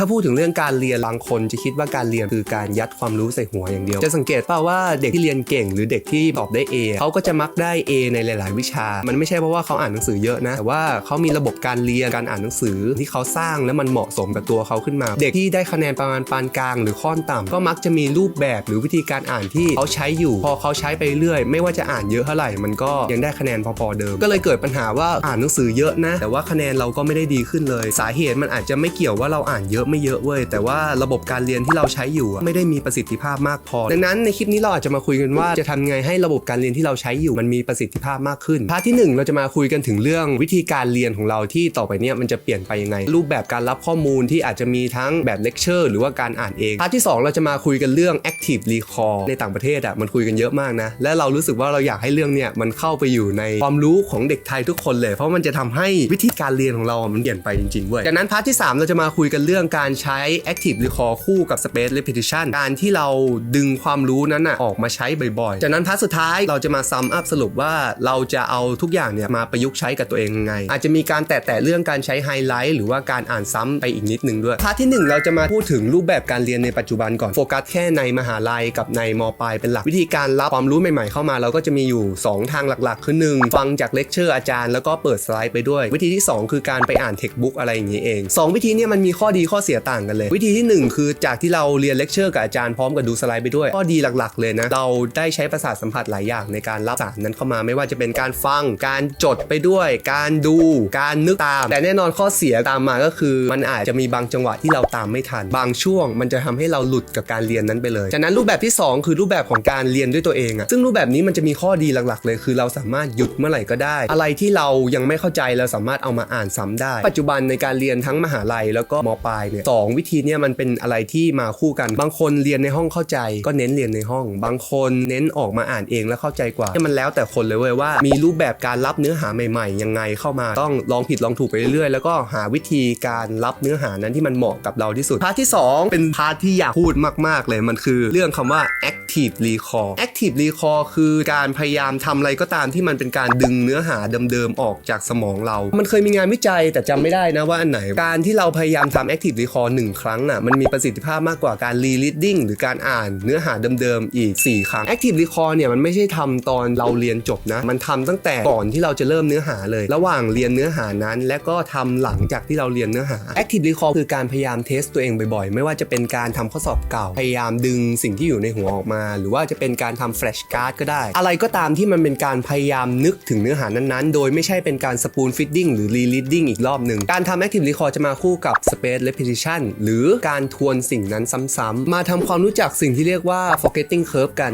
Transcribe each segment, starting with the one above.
ถ้าพูดถึงเรื่องการเรียนบางคนจะคิดว่าการเรียนคือการยัดความรู้ใส่หัวอย่างเดียว จะสังเกตเปล่าว่าเด็กที่เรียนเก่ง หรือเด็กที่ตอบได้ A เขาก็จะมักได้ A ในหลาย ๆ วิชา มันไม่ใช่เพราะว่าเขาอ่านหนังสือเยอะนะ แต่ว่าเขามีระบบการเรียนการอ่านหนังสือที่เขาสร้างแล้วมันเหมาะสมกับตัวเขาขึ้นมา เด็กที่ได้คะแนนประมาณปานกลาง หรือค่อนต่ำก็มักจะมีรูปแบบหรือวิธีการอ่านที่เขาใช้อยู่ พอเขาใช้ไปเรื่อย ไม่ว่าจะอ่านเยอะเท่าไหร่ มันก็ยังได้คะแนนพอ ๆ เดิม ก็เลยเกิดปัญหาว่าอ่านหนังสือเยอะนะ แต่ว่าคะแนนเราก็ไม่ได้ดีขึ้นเลย สาเหตุมันอาจจะไม่เกี่ยวว่าเราอ่านเยอะไม่เยอะเว้ยแต่ว่าระบบการเรียนที่เราใช้อยู่ไม่ได้มีประสิทธิภาพมากพอ ดังนั้นในคลิปนี้เราอาจจะมาคุยกันว่าจะทำไงให้ระบบการเรียนที่เราใช้อยู่มันมีประสิทธิภาพมากขึ้นพาร์ทที่หนึ่งเราจะมาคุยกันถึงเรื่องวิธีการเรียนของเราที่ต่อไปเนี้ยมันจะเปลี่ยนไปยังไง รูปแบบการรับข้อมูลที่อาจจะมีทั้งแบบเลคเชอร์หรือว่าการอ่านเองพาร์ทที่สองเราจะมาคุยกันเรื่อง active recall ในต่างประเทศอะมันคุยกันเยอะมากนะและเรารู้สึกว่าเราอยากให้เรื่องเนี้ยมันเข้าไปอยู่ในความรู้ของเด็กไทยทุกคนเลย เพราะมันจะทำให้วิธีการเรียนของเรามันเปลี่ยนไปจริงๆเว้ยจากนั้นพาร์ทที่สามเราจะมาคุยกันเรื่องกการใช้ active recall คู่กับ space repetition การที่เราดึงความรู้นั้นอะออกมาใช้บ่อยๆ จากนั้นพาร์ทสุดท้ายเราจะมาซัมอัพสรุปว่าเราจะเอาทุกอย่างเนี่ยมาประยุกต์ใช้กับตัวเองยังไง อาจจะมีการแตะๆเรื่องการใช้ไฮไลท์หรือว่าการอ่านซ้ำไปอีกนิดนึงด้วย พาร์ทที่หนึ่งเราจะมาพูดถึงรูปแบบการเรียนในปัจจุบันก่อนโฟกัสแค่ในมหาลัยกับในมปลายเป็นหลักวิธีการรับความรู้ใหม่ๆเข้ามา เราก็จะมีอยู่ 2 ทางหลักๆ คือ 1 ฟังจากเลคเชอร์อาจารย์แล้วก็เปิดสไลด์ไปด้วย วิธีที่ 2 คือการไปอ่านเทคบุ๊กอะไรอย่างนี้เอง 2 วิธีเนี้มันมีข้อดีข้อเสียต่างกันเลย วิธีที่ 1 คือจากที่เราเรียนเลคเชอร์กับอาจารย์พร้อมกับดูสไลด์ไปด้วยข้อดีหลักๆ เลยนะ เราได้ใช้ประสาทสัมผัสหลายอย่างในการรับสารนั้นเข้ามาไม่ว่าจะเป็นการฟังการจดไปด้วย การดูการนึกตาม แต่แน่นอนข้อเสียตามมาก็คือ มันอาจจะมีบางจังหวะที่เราตามไม่ทัน บางช่วง มันจะทำให้เราหลุดกับการเรียนนั้นไปเลยจากนั้นรูปแบบที่ 2 คือรูปแบบของการเรียนด้วยตัวเองอะซึ่งรูปแบบนี้มันจะมีข้อดีหลักๆ เลย คือเราสามารถหยุดเมื่อไหร่ก็ได้ อะไรที่เรายังไม่เข้าใจเราสามารถเอามาอ่านซ้ำได้ ปัจจุบันในการเรียนทั้งมหาลัยแล้วก็มปลายเนี่ยสองวิธีเนี้มันเป็นอะไรที่มาคู่กัน บางคนเรียนในห้องเข้าใจ ก็เน้นเรียนในห้อง บางคนเน้นออกมาอ่านเองแล้วเข้าใจกว่าเนี่ยมันแล้วแต่คนเลยเว้ยว่า มีรูปแบบการรับเนื้อหาใหม่ๆ ยังไงเข้ามาต้องลองผิดลองถูกไปเรื่อยๆ แล้วก็หาวิธีการรับเนื้อหานั้นที่มันเหมาะกับเราที่สุดพาร์ทที่ 2 เป็นพาร์ทที่อยากพูดมากๆเลยมันคือเรื่องคำว่า active recall active recall คือการพยายามทำอะไรก็ตามที่มันเป็นการดึงเนื้อหาเดิมๆออกจากสมองเรา มันเคยมีงานวิจัยแต่จำไม่ได้นะว่าอันไหน การที่เราพยายามทำ active recall หนึ่งครั้งน่ะมันมีประสิทธิภาพมากกว่าการ rereading หรือการอ่านเนื้อหาเดิมๆอีก 4 ครั้ง active recall เนี่ยมันไม่ใช่ทำตอนเราเรียนจบนะ มันทำตั้งแต่ก่อนที่เราจะเริ่มเนื้อหาเลย ระหว่างเรียนเนื้อหานั้น และก็ทำหลังจากที่เราเรียนเนื้อหา active recall คือการพยายามเทสตัวเองบ่อยๆ ไม่ว่าจะเป็นการทำข้อสอบเก่า พยายามดึงสิ่งที่อยู่ในหัวออกมาหรือว่าจะเป็นการทำแฟลชการ์ดก็ได้ อะไรก็ตามที่มันเป็นการพยายามนึกถึงเนื้อหานั้นๆ โดยไม่ใช่เป็นการสปูนฟิตติ้งหรือรีลิดดิ้งอีกรอบหนึ่งการทำ active recall จะมาคู่กับ space repetition หรือการทวนสิ่งนั้นซ้ำๆมาทำความรู้จักสิ่งที่เรียกว่า forgetting curve กัน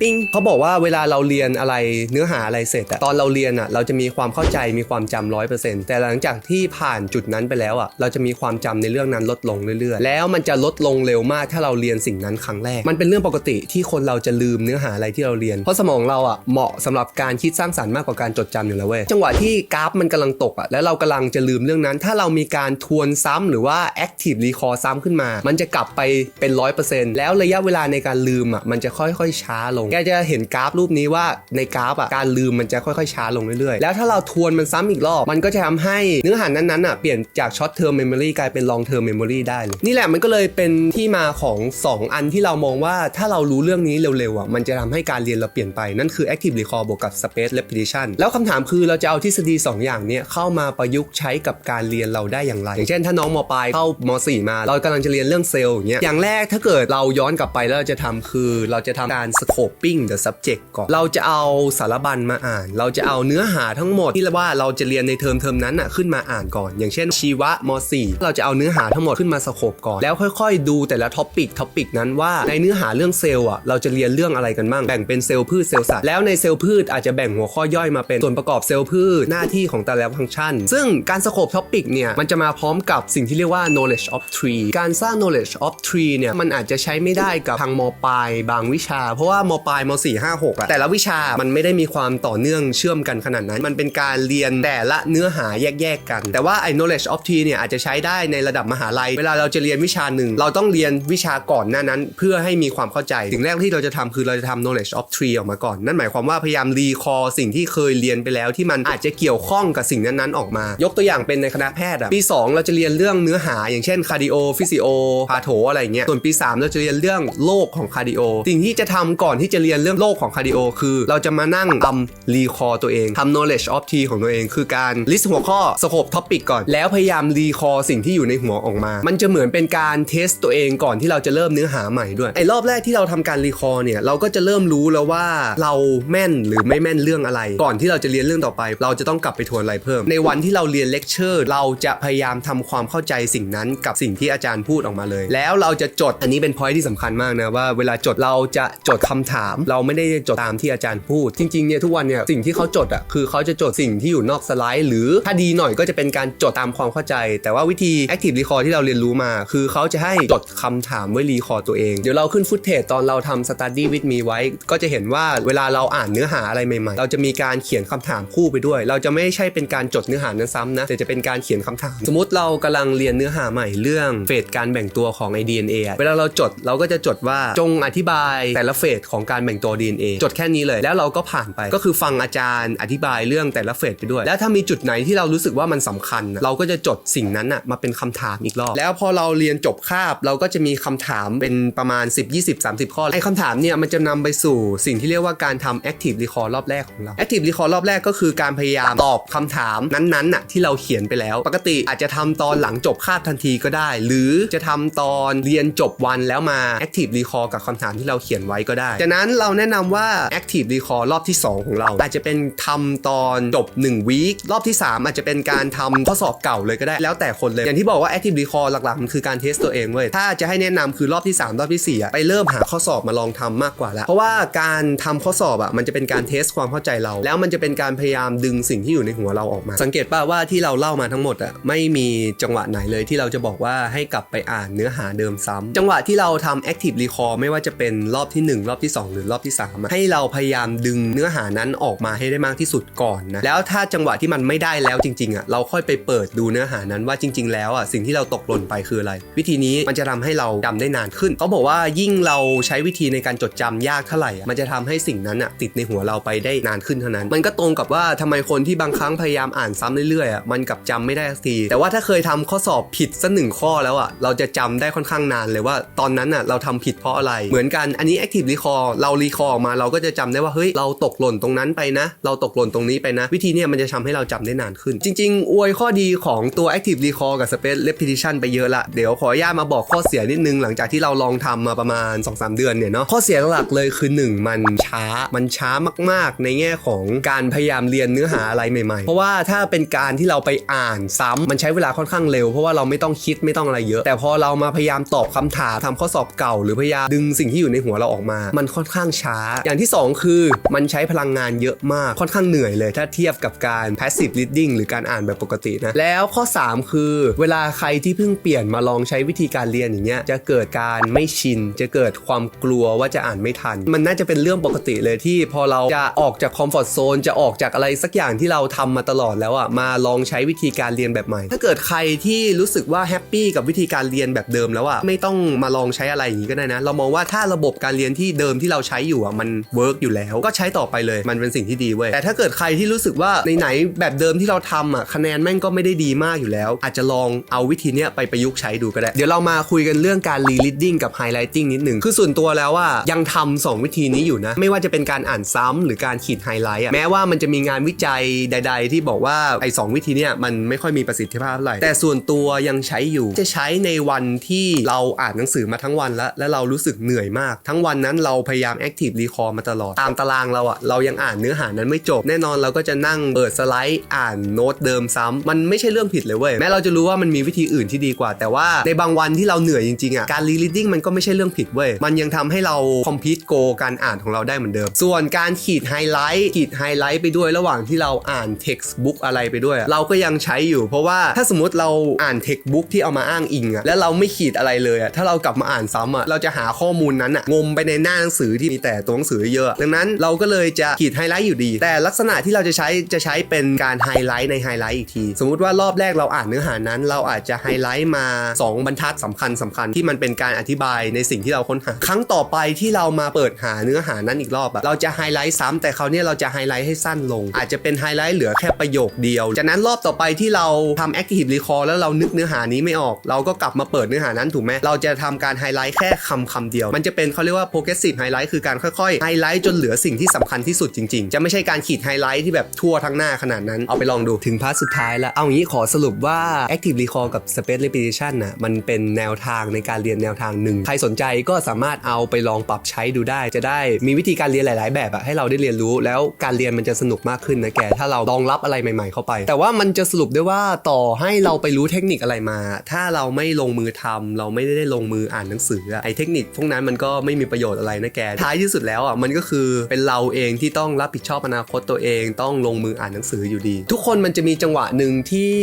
ปิ้งเขาบอกว่าเวลาเราเรียนอะไรเนื้อหาอะไรเสร็จอะตอนเราเรียนอะเราจะมีความเข้าใจมีความจำร้อยเปอร์เซ็นต์แต่หลังจากที่ผ่านจุดนั้นไปแล้วอะเราจะมีความจำในเรื่องนั้นลดลงเรื่อยๆ แล้วมันจะลดลงเร็วมากถ้าเราเรียนสิ่งนั้นครั้งแรก มันเป็นเรื่องปกติที่คนเราจะลืมเนื้อหาอะไรที่เราเรียน เพราะสมองเราอะเหมาะสำหรับการคิดสร้างสรรค์มากกว่าการจดจำอยู่แล้วเว้ยจังหวะที่กราฟมันกำลังตกอะแล้วเรากำลังจะลืมเรื่องนั้น ถ้าเรามีการทวนซ้ำหรือว่า active recall ซ้ำขึ้นมา มันจะกลับไปเป็นร้อยเปอร์เซ็นต์แล้วระยะเวลาในการลืมอะมันจะค่อยๆช้าลงแกจะเห็นกราฟรูปนี้ว่าในกราฟอะการลืมมันจะค่อยๆช้าลงเรื่อยๆ แล้วถ้าเราทวนมันซ้ำอีกรอบ มันก็จะทำให้เนื้อหานั้นๆอะเปลี่ยนจาก short term memory กลายเป็น long term memory ได้เลยนี่แหละมันก็เลยเป็นที่มาของ 2 อันที่เรามองว่าถ้าเรารู้เรื่องนี้เร็วๆอะมันจะทำให้การเรียนเราเปลี่ยนไปนั่นคือ active recall บวกกับ space repetition แล้วคำถามคือเราจะเอาทฤษฎี 2 อย่างเนี้ยเข้ามาประยุกต์ใช้กับการเรียนเราได้อย่างไร อย่างเช่นถ้าน้องมปลายเข้ามสี่มาเรากำลังจะเรียนเรื่องเซลล์อย่างเงี้ยอย่างแรกถ้าเกิดเราย้อนกลับไปแล้วเราจะทำคือเราจะทำการ scoping the subject ก่อน เราจะเอาสารบัญมาอ่าน เราจะเอาเนื้อหาทั้งหมดที่ว่าเราจะเรียนในเทอมเทอมนั้นอะขึ้นมาอ่านก่อน อย่างเช่นชีวะม .4 เราจะเอาเนื้อหาทั้งหมดขึ้นมาสโคปก่อน แล้วค่อยๆ ดูแต่ละท็อปิกท็อปิกนั้นว่าในเนื้อหาเรื่องเซลล์อะเราจะเรียนเรื่องอะไรกันบ้างแบ่งเป็นเซลล์พืชเซลล์สัตว์แล้วในเซลล์พืชอาจจะแบ่งหัวข้อย่อยมาเป็นส่วนประกอบเซลล์พืชหน้าที่ของแต่ละฟังก์ชัน ซึ่งการสโคปท็อปิกเนี่ยมันจะมาพร้อมกับสิ่งที่เรียกว่า knowledge of tree การสร้าง knowledge of tree เนี่ยมันอาจจะใช้ไม่ได้กับทางมปลายบางวิชา เพราะว่ามปปลายม4 5 6อะแต่ละวิชามันไม่ได้มีความต่อเนื่องเชื่อมกันขนาดนั้น มันเป็นการเรียนแต่ละเนื้อหาแยกๆกัน แต่ว่าไอ้ knowledge of T เนี่ยอาจจะใช้ได้ในระดับมหาลัย เวลาเราจะเรียนวิชาหนึ่ง เราต้องเรียนวิชาก่อนหน้านั้น เพื่อให้มีความเข้าใจ สิ่งแรกที่เราจะทำคือเราจะทำ knowledge of tree ออกมาก่อน นั่นหมายความว่าพยายามรีคอสิ่งที่เคยเรียนไปแล้วที่มันอาจจะเกี่ยวข้องกับสิ่งนั้นๆออกมา ยกตัวอย่างเป็นในคณะแพทย์อะปี 2 เราจะเรียนเรื่องเนื้อหา อย่างเช่นคาร์ดิโอฟิสิโอพาโถอะไรเงี้ยส่วนปี 3 เราจะเรียนเรื่องโลกของคาร์ดิโอสิ่งที่จะทำก่อนที่จะเรียนเรื่องโลกของคาร์ดิโอคือ เราจะมานั่งทำรีคอตัวเองทำ knowledge of T ของตัวเอง คือการ list หัวข้อสโคปท็อปิกก่อน แล้วพยายามรีคอสิ่งที่อยู่ในหัวออกมา มันจะเหมือนเป็นการเทสตัวเองก่อนที่เราจะเริ่มเนื้อหาใหม่ด้วยไอ้รอบแรกที่เราทำการรีคอเนี่ยเราก็จะเริ่มรู้แล้วว่าเราแม่นหรือไม่แม่นเรื่องอะไร ก่อนที่เราจะเรียนเรื่องต่อไป เราจะต้องกลับไปทวนอะไรเพิ่ม ในวันที่เราเรียนเลคเชอร์เราจะพยายามทำความเข้าใจสิ่งนั้นกับสิ่งที่อาจารย์พูดออกมาเลย แล้วเราจะจดอันนี้เป็นพอยที่สำคัญมากนะว่าเวลาจดเราจะจดคำถามเราไม่ได้จดตามที่อาจารย์พูด จริงๆเนี่ยทุกวันเนี่ยสิ่งที่เขาจดอะคือเขาจะจดสิ่งที่อยู่นอกสไลด์ หรือถ้าดีหน่อยก็จะเป็นการจดตามความเข้าใจ แต่ว่าวิธี active recall ที่เราเรียนรู้มา คือเขาจะให้จดคำถามไว้รีคอร์ตัวเองเดี๋ยวเราขึ้นฟุตเทจตอนเราทำ study with me ไว้ ก็จะเห็นว่าเวลาเราอ่านเนื้อหาอะไรใหม่ๆ เราจะมีการเขียนคำถามคู่ไปด้วย เราจะไม่ใช่เป็นการจดเนื้อหานั้นซ้ำนะแต่จะเป็นการเขียนคำถาม สมมติเรากำลังเรียนเนื้อหาใหม่เรื่องเฟสการแบ่งตัวของไอ DNA เวลาเราจดเราก็จะจดว่าจงอธิบายแต่ละเฟสของการแบ่งตัว DNA จดแค่นี้เลยแล้วเราก็ผ่านไปก็คือฟังอาจารย์อธิบายเรื่องแต่ละเฟสไปด้วย แล้วถ้ามีจุดไหนที่เรารู้สึกว่ามันสำคัญ เราก็จะจดสิ่งนั้นอะมาเป็นคำถามอีกรอบ แล้วพอเราเรียนจบคาบเราก็จะมีคำถามเป็นประมาณ 10 20 30 ข้อไอ้คำถามเนี่ยมันจะนำไปสู่สิ่งที่เรียกว่าการทำ active recall รอบแรกของเรา active recall รอบแรกก็คือการพยายามตอบคำถามนั้นๆน่ะที่เราเขียนไปแล้ว ปกติอาจจะทำตอนหลังจบคาบทันทีก็ได้ หรือจะทำตอนเรียนจบวันแล้วมา active recall กับคำถามที่เราเขียนไว้ก็ได้จากนั้นเราแนะนำว่า active recall รอบที่ 2 ของเรา อาจจะเป็นทำตอนจบ1 week รอบที่ 3 อาจจะเป็นการทำข้อสอบเก่าเลยก็ได้แล้วแต่คนเลย อย่างที่บอกว่า active recall หลักๆมันคือการเทสตัวเองเว้ยถ้าจะให้แนะนำคือรอบที่ 3 รอบที่4อะไปเริ่มหาข้อสอบมาลองทำมากกว่าล้วเพราะว่าการทำข้อสอบอะมันจะเป็นการเทสความเข้าใจเรา แล้วมันจะเป็นการพยายามดึงสิ่งที่อยู่ในหัวเราออกมา สังเกตป่ะว่าที่เราเล่ามาทั้งหมดอะไม่มีจังหวะไหนเลยที่เราจะบอกว่าให้กลับไปอ่านเนื้อหาเดิมซ้ำจังหวะที่เราทำ active recall ไม่ว่าจะเป็นรอบที่ 1 รอบที่ 2หรือรอบที่ 3 ให้เราพยายามดึงเนื้อหานั้นออกมาให้ได้มากที่สุดก่อนนะแล้วถ้าจังหวะที่มันไม่ได้แล้วจริงๆอะเราค่อยไปเปิดดูเนื้อหานั้นว่าจริง ๆ แล้วอะสิ่งที่เราตกหล่นไปคืออะไร วิธีนี้มันจะทำให้เราจำได้นานขึ้นเขาบอกว่ายิ่งเราใช้วิธีในการจดจำยากเท่าไหร่อะมันจะทำให้สิ่งนั้นอะติดในหัวเราไปได้นานขึ้นเท่านั้น มันก็ตรงกับว่าทำไมคนที่บางครั้งพยายามอ่านซ้ำเรื่อยๆอะมันกับจำไม่ได้สักที แต่ว่าถ้าเคยทำข้อสอบผิดสักหนึ่งข้อแล้วอะเราจะจำได้ค่อนข้างนานเลยว่าตอนนั้นอะเราทำผิดเพราะอะไรเหมือนกันอันนี้ active recall เรา recall ออกมาเราก็จะจำได้ว่าเฮ้ยเราตกหล่นตรงนั้นไปนะ เราตกหล่นตรงนี้ไปนะ วิธีเนี้ยมันจะทำให้เราจำได้นานขึ้น จริง ๆ อวยข้อดีของตัว active recall กับ space repetition ไปเยอะละเดี๋ยวขออนุญาตมาบอกข้อเสียนิดนึงหลังจากที่เราลองทำมาประมาณ 2-3 เดือนเนี่ยเนาะข้อเสียหลักเลยคือ 1 มันช้ามันช้ามาก ๆ ในแง่ของการพยายามเรียนเนื้อหาอะไรใหม่ ๆ เพราะว่าถ้าเป็นการที่เราไปอ่านซ้ำมันใช้เวลาค่อนข้างเร็ว เพราะว่าเราไม่ต้องคิดไม่ต้องอะไรเยอะ แต่พอเรามาพยายามตอบคำถามทำข้อสอบเก่า หรือพยายามดึงสิ่งที่อยู่ในหัวเราออกมา มันค่อนข้างช้า อย่างที่สองคือมันใช้พลังงานเยอะมากค่อนข้างเหนื่อยเลยถ้าเทียบกับการ passive reading หรือการอ่านแบบปกตินะ แล้วข้อ 3 คือ เวลาใครที่เพิ่งเปลี่ยนมาลองใช้วิธีการเรียนอย่างเงี้ยจะเกิดการไม่ชิน จะเกิดความกลัวว่าจะอ่านไม่ทัน มันน่าจะเป็นเรื่องปกติเลยที่พอเราจะออกจากคอมฟอร์ทโซนจะออกจากอะไรสักอย่างที่เราทำมาตลอดแล้วอะมาลองใช้วิธีการเรียนแบบใหม่ ถ้าเกิดใครที่รู้สึกว่าแฮปปี้กับวิธีการเรียนแบบเดิมแล้วอะไม่ต้องมาลองใช้อะไรอย่างนี้ก็ได้นะ เรามองว่าถ้าระบบการเรียนที่เดิมที่เราเราใช้อยู่อะมันเวิร์กอยู่แล้ว ก็ใช้ต่อไปเลยมันเป็นสิ่งที่ดีเว้ยแต่ถ้าเกิดใครที่รู้สึกว่าไหนๆแบบเดิมที่เราทำอะคะแนนแม่งก็ไม่ได้ดีมากอยู่แล้ว อาจจะลองเอาวิธีเนี้ยไปประยุกต์ใช้ดูก็ได้ เดี๋ยวเรามาคุยกันเรื่องการ rereading กับ highlighting นิดหนึ่งคือส่วนตัวแล้วว่ายังทำสองวิธีนี้อยู่นะ ไม่ว่าจะเป็นการอ่านซ้ำหรือการขีดไฮไลท์อะแม้ว่ามันจะมีงานวิจัยใด ๆ ที่บอกว่าไอ้สองวิธีเนี้ยมันไม่ค่อยมีประสิทธิภาพเท่าไหร่แต่ส่วนตัวยังใช้อยู่จะใช้ในวันที่เราอ่านหนังสือมาทั้งวันแล้ว และเรารู้สึกเหนื่อยมาก ทั้งวันนั้นเราพยายาม active recall มาตลอด ตามตารางเราอะเรายังอ่านเนื้อหานั้นไม่จบ แน่นอนเราก็จะนั่งเปิดสไลด์อ่านโน้ตเดิมซ้ำมันไม่ใช่เรื่องผิดเลยเว้ยแม้เราจะรู้ว่ามันมีวิธีอื่นที่ดีกว่า แต่ว่าในบางวันที่เราเหนื่อยจริงๆอะการ rereading มันก็ไม่ใช่เรื่องผิดเว้ยมันยังทำให้เรา complete go การอ่านของเราได้เหมือนเดิม ส่วนการขีดไฮไลท์ขีดไฮไลท์ไปด้วยระหว่างที่เราอ่าน textbook อะไรไปด้วย เราก็ยังใช้อยู่ เพราะว่าถ้าสมมติเราอ่าน textbook ที่เอามาอ้างอิงอะแล้วเราไม่ขีดอะไรเลยอะถ้าเรากลับมาอ่านซ้ำอะเราจะหาข้อมูลนั้นอะงมไปในหน้าหนังสือที่มีแต่ตัวหนังสือเยอะ ดังนั้นเราก็เลยจะขีดไฮไลท์อยู่ดี แต่ลักษณะที่เราจะใช้จะใช้เป็นการไฮไลท์ในไฮไลท์อีกที สมมุติว่ารอบแรกเราอ่านเนื้อหานั้น เราอาจจะไฮไลท์มา 2 บรรทัดสำคัญสำคัญที่มันเป็นการอธิบายในสิ่งที่เราค้นหา ครั้งต่อไปที่เรามาเปิดหาเนื้อหานั้นอีกรอบอะเราจะไฮไลท์ซ้ำแต่คราวนี้เราจะไฮไลท์ให้สั้นลง อาจจะเป็นไฮไลท์เหลือแค่ประโยคเดียว จากนั้นรอบต่อไปที่เราทำ active recall แล้วเรานึกเนื้อหานี้ไม่ออก เราก็กลับมาเปิดเนื้อหานั้นถูกไหมเราจะทำการไฮไลท์แค่คำคำเดียว มันจะเป็นเขาเรียกว่า progressive highlight คือการค่อยๆไฮไลท์จนเหลือสิ่งที่สำคัญที่สุดจริงๆ จะไม่ใช่การขีดไฮไลท์ที่แบบทั่วทั้งหน้าขนาดนั้นเอาไปลองดูถึงพาร์ทสุดท้ายแล้วเอางี้ขอสรุปว่า active recall กับ space repetition น่ะมันเป็นแนวทางในการเรียนแนวทางหนึ่งใครสนใจก็สามารถเอาไปลองปรับใช้ดูได้ จะได้มีวิธีการเรียนหลาย ๆ แบบอะให้เราได้เรียนรู้แล้วการเรียนมันจะสนุกมากขึ้นนะแกถ้าเราลองรับอะไรใหม่ ๆ เข้าไป แต่ว่ามันจะสรุปได้ว่าต่อให้เราไปรู้เทคนิคอะไรมา ถ้าเราไม่ลงมือทำเราไม่ได้ลงมืออ่านหนังสืออะไอเทคนิคพวกนั้นมันก็ไม่มีประโยชน์อะไรนะแกท้ายที่สุดแล้วอะมันก็คือเป็นเราเองที่ต้องรับผิดชอบอนาคตตัวเอง ต้องลงมืออ่านหนังสืออยู่ดี ทุกคนมันจะมีจังหวะหนึ่งที่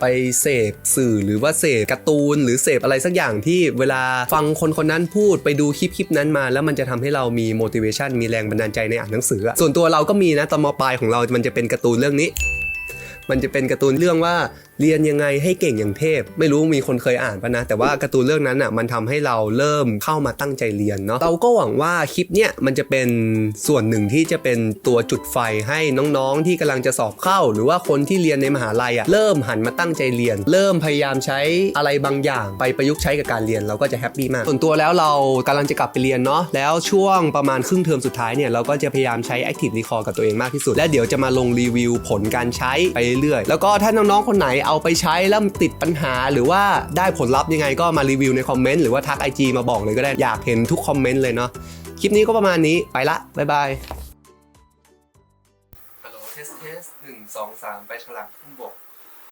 ไปเสพสื่อหรือว่าเสพการ์ตูน หรือเสพอะไรสักอย่างที่เวลาฟังคนคนนั้นพูดไปดูคลิปคลิปนั้นมา แล้วมันจะทำให้เรามี motivation มีแรงบันดาลใจในอ่านหนังสือ ส่วนตัวเราก็มีนะตอนมปลายของเรามันจะเป็นการ์ตูนเรื่องนี้ มันจะเป็นการ์ตูนเรื่องว่า เรียนยังไงให้เก่งอย่างเทพ ไม่รู้มีคนเคยอ่านปะนะ แต่ว่าการ์ตูนเรื่องนั้นอะมันทำให้เราเริ่มเข้ามาตั้งใจเรียนเนาะเราก็หวังว่าคลิปเนี้ยมันจะเป็นส่วนหนึ่งที่จะเป็นตัวจุดไฟให้น้องๆ ที่กำลังจะสอบเข้า หรือว่าคนที่เรียนในมหาลัยอะเริ่มหันมาตั้งใจเรียน เริ่มพยายามใช้อะไรบางอย่าง ไปประยุกต์ใช้กับการเรียนเราก็จะแฮปปี้มากส่วนตัวแล้วเรากำลังจะกลับไปเรียนเนาะแล้วช่วงประมาณครึ่งเทอมสุดท้ายเนี่ยเราก็จะพยายามใช้ Active Recall กับตัวเองมากที่สุด และเดี๋ยวจะมาลงรีวิวผลการใช้ไปเรื่อยๆแล้วก็ถ้าน้องๆคนไหนเอาไปใช้แล้วติดปัญหา หรือว่าได้ผลลัพธ์ยังไงก็มารีวิวในคอมเมนต์หรือว่าทัก IG มาบอกเลยก็ได้อยากเห็นทุกคอมเมนต์เลยเนาะคลิปนี้ก็ประมาณนี้ไปละบ๊ายบายฮัลโหลเทสเทสหนึ่งสองสามไปฉลามขึ้นบก